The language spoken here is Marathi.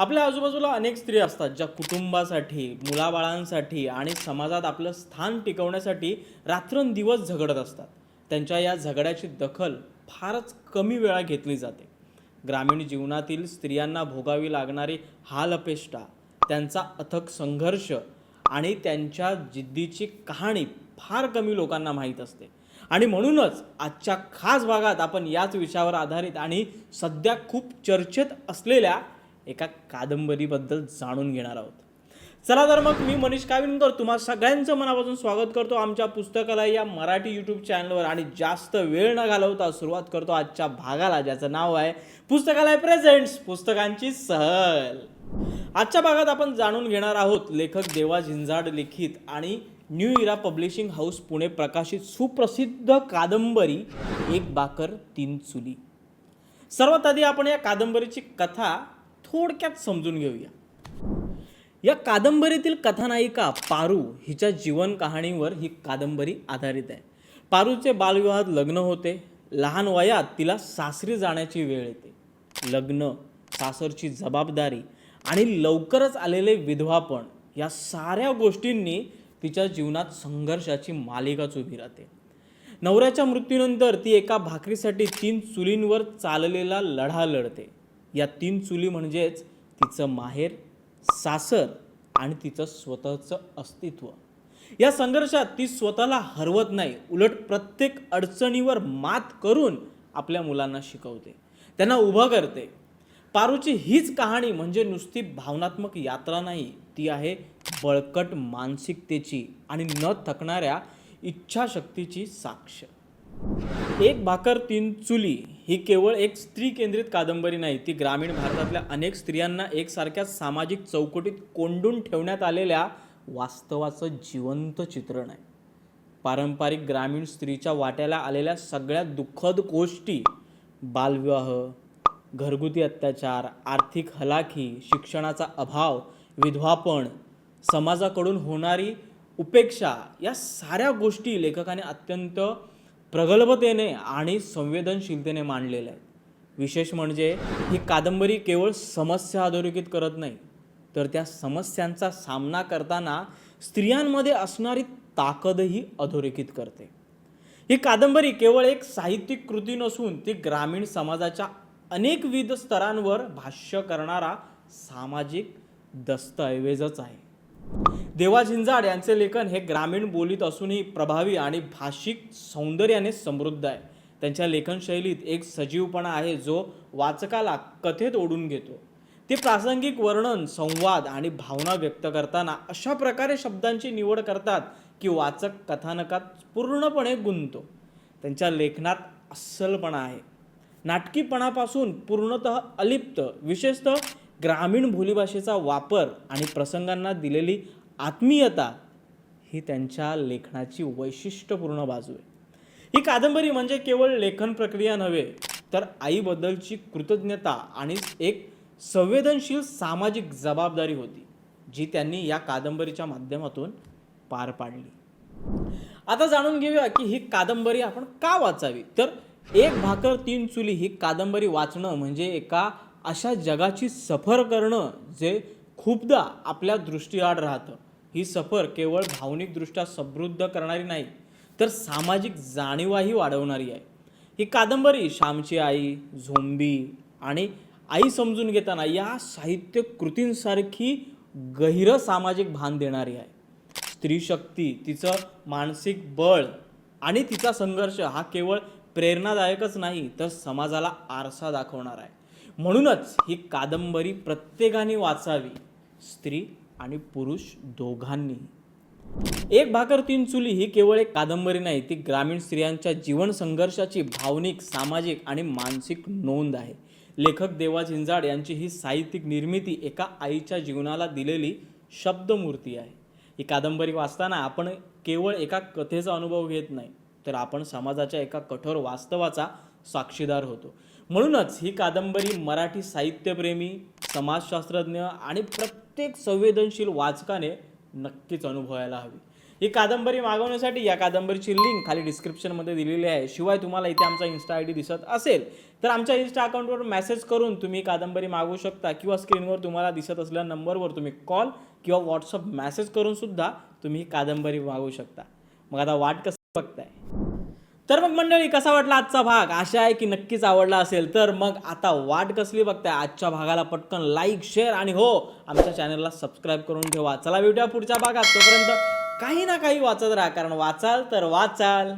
आपल्या आजूबाजूला अनेक स्त्रिया असतात ज्या कुटुंबासाठी मुलाबाळांसाठी आणि समाजात आपलं स्थान टिकवण्यासाठी रात्रंदिवस झगडत असतात. त्यांच्या या झगड्याची दखल फारच कमी वेळा घेतली जाते. ग्रामीण जीवनातील स्त्रियांना भोगावी लागणारी हालअपेष्टा त्यांचा अथक संघर्ष आणि त्यांच्या जिद्दीची कहाणी फार कमी लोकांना माहीत असते. आणि म्हणूनच आजच्या खास भागात आपण याच विषयावर आधारित आणि सध्या खूप चर्चेत असलेल्या एका कादंबरीबद्दल जाणून घेणार आहोत. चला तर मग मी मनीष काविनकर तुम्हा सगळ्यांचं मनापासून स्वागत करतो. आमच्या पुस्तकाला या मराठी यूट्यूब चॅनलवर आणि जास्त वेळ न घालवता सुरुवात करतो आजच्या भागाला ज्याचं नाव आहे पुस्तकालय प्रेझेंट्स पुस्तकांची सहल. आजच्या भागात आपण जाणून घेणार आहोत लेखक देवा झिंझाड लिखित आणि new era publishing house Pune प्रकाशित सुप्रसिद्ध कादंबरी एक बाकर तीन चुली. सर्वात आधी आपण या कादंबरीची कथा थोडक्यात समजून घेऊया. या कादंबरीतील कथानायिका पारू हिच्या जीवन कहाणीवर ही कादंबरी आधारित आहे. पारूचे बालविवाहात लग्न होते. लहान वयात तिला सासरी जाण्याची वेळ येते. लग्न सासरची जबाबदारी आणि लवकरच आलेले विधवापण या साऱ्या गोष्टींनी तिच्या जीवनात संघर्षाची मालिकाच उभी राहते. नवऱ्याच्या मृत्यूनंतर ती एका भाकरीसाठी तीन चुलींवर चाललेला लढा लढते. या तीन चुली म्हणजेच तिचं माहेर सासर आणि तिचं स्वतःचं अस्तित्व. या संघर्षात ती स्वतःला हरवत नाही उलट प्रत्येक अडचणीवर मात करून आपल्या मुलांना शिकवते. त्यांना उभं करते. पारूची हीच कहाणी म्हणजे नुसती भावनात्मक यात्रा नाही ती आहे बळकट मानसिकतेची आणि न थकणाऱ्या इच्छाशक्तीची साक्ष. एक भाकर तीन चुली ही केवळ एक स्त्री केंद्रित कादंबरी नाही ती ग्रामीण भारतातल्या अनेक स्त्रियांना एकसारख्या सामाजिक चौकटीत कोंडून ठेवण्यात आलेल्या वास्तवाचं जिवंत चित्रण आहे. पारंपरिक ग्रामीण स्त्रीच्या वाट्याला आलेल्या सगळ्या दुःखद गोष्टी बालविवाह घरगुती अत्याचार आर्थिक हलाखी शिक्षणाचा अभाव विधवापण समाजाकडून होणारी उपेक्षा या साऱ्या गोष्टी लेखकाने अत्यंत प्रगल्भतेने आणि संवेदनशीलतेने मांडलेल्या आहेत विशेष म्हणजे ही कादंबरी केवळ समस्या अधोरेखित करत नाही तर त्या समस्यांचा सामना करताना स्त्रियांमध्ये असणारी ताकदही अधोरेखित करते. ही कादंबरी केवळ एक साहित्यिक कृती नसून ती ग्रामीण समाजाच्या अनेकविध स्तरांवर भाष्य करणारा सामाजिक दस्तऐवजच आहे. देवा झिंजाड यांचे लेखन हे ग्रामीण बोलीत असूनही प्रभावी आणि भाषिक सौंदर्याने समृद्ध आहे. त्यांच्या लेखनशैलीत एक सजीवपणा आहे जो वाचकाला कथेत ओढून घेतो. ते प्रासंगिक वर्णन संवाद आणि भावना व्यक्त करताना अशा प्रकारे शब्दांची निवड करतात की वाचक कथानकात पूर्णपणे गुंततो. त्यांच्या लेखनात अस्सलपणा आहे. नाटकीपणापासून पूर्णतः अलिप्त विशेषतः ग्रामीण बोलीभाषेचा वापर आणि प्रसंगांना दिलेली आत्मीयता ही त्यांच्या लेखनाची वैशिष्ट्यपूर्ण बाजू आहे. ही कादंबरी म्हणजे केवळ लेखन प्रक्रिया नव्हे तर आईबद्दलची कृतज्ञता आणि एक संवेदनशील सामाजिक जबाबदारी होती जी त्यांनी या कादंबरीच्या माध्यमातून पार पाडली. आता जाणून घेऊया की ही कादंबरी आपण का वाचावी? तर एक भाकर तीन चुली ही कादंबरी वाचणं म्हणजे एका अशा जगाची सफर करणं जे खूपदा आपल्या दृष्टीआड राहतं. ही सफर केवळ भावनिकदृष्ट्या समृद्ध करणारी नाही तर सामाजिक जाणीवाही वाढवणारी आहे. ही कादंबरी श्यामची आई झोंबी आणि आई समजून घेताना या साहित्य कृतींसारखी गहिरं सामाजिक भान देणारी आहे. स्त्री शक्ती तिचं मानसिक बळ आणि तिचा संघर्ष हा केवळ प्रेरणादायकच नाही तर समाजाला आरसा दाखवणार आहे. म्हणूनच ही कादंबरी प्रत्येकाने वाचावी. स्त्री आणि पुरुष दोघांनी. एक भाकर तीन चुली ही केवळ एक कादंबरी नाही ती ग्रामीण स्त्रियांच्या जीवन संघर्षाची भावनिक सामाजिक आणि मानसिक नोंद आहे. लेखक देवा झिंजाड यांची ही साहित्यिक निर्मिती एका आईच्या जीवनाला दिलेली शब्दमूर्ती आहे. ही कादंबरी वाचताना आपण केवळ एका कथेचा अनुभव घेत नाही तर आपण समाजाच्या एका कठोर वास्तवाचा साक्षीदार होतो. म्हणूनच ही कादंबरी मराठी साहित्यप्रेमी समाजशास्त्रज्ञ आणि प्रत्येक प्रत्येक संवेदनशील वाचकाने नक्कीच अनुभवायला हवी. ही कादंबरी मागवण्यासाठी या कादंबरीची लिंक खाली डिस्क्रिप्शनमध्ये दिलेली आहे. शिवाय तुम्हाला इथे आमचा इन्स्टा आय डी दिसत असेल तर आमच्या इन्स्टा अकाउंटवर मेसेज करून तुम्ही कादंबरी मागवू शकता किंवा स्क्रीनवर तुम्हाला दिसत असलेल्या नंबरवर तुम्ही कॉल किंवा व्हॉट्सअप मेसेज करून सुद्धा तुम्ही ही कादंबरी मागवू शकता. मग आता वाट कसं बघताय? तर मग मंडळी कसा वाटला आजचा भाग? आशा आहे की नक्कीच आवडला असेल. तर मग आता वाट कसली बघताय? आजच्या भागाला पटकन लाईक शेअर आणि हो आमच्या चॅनलला सबस्क्राईब करून ठेवा. चला भेटूया पुढच्या भागात. तोपर्यंत काही ना काही वाचत राहा. कारण वाचाल तर वाचाल.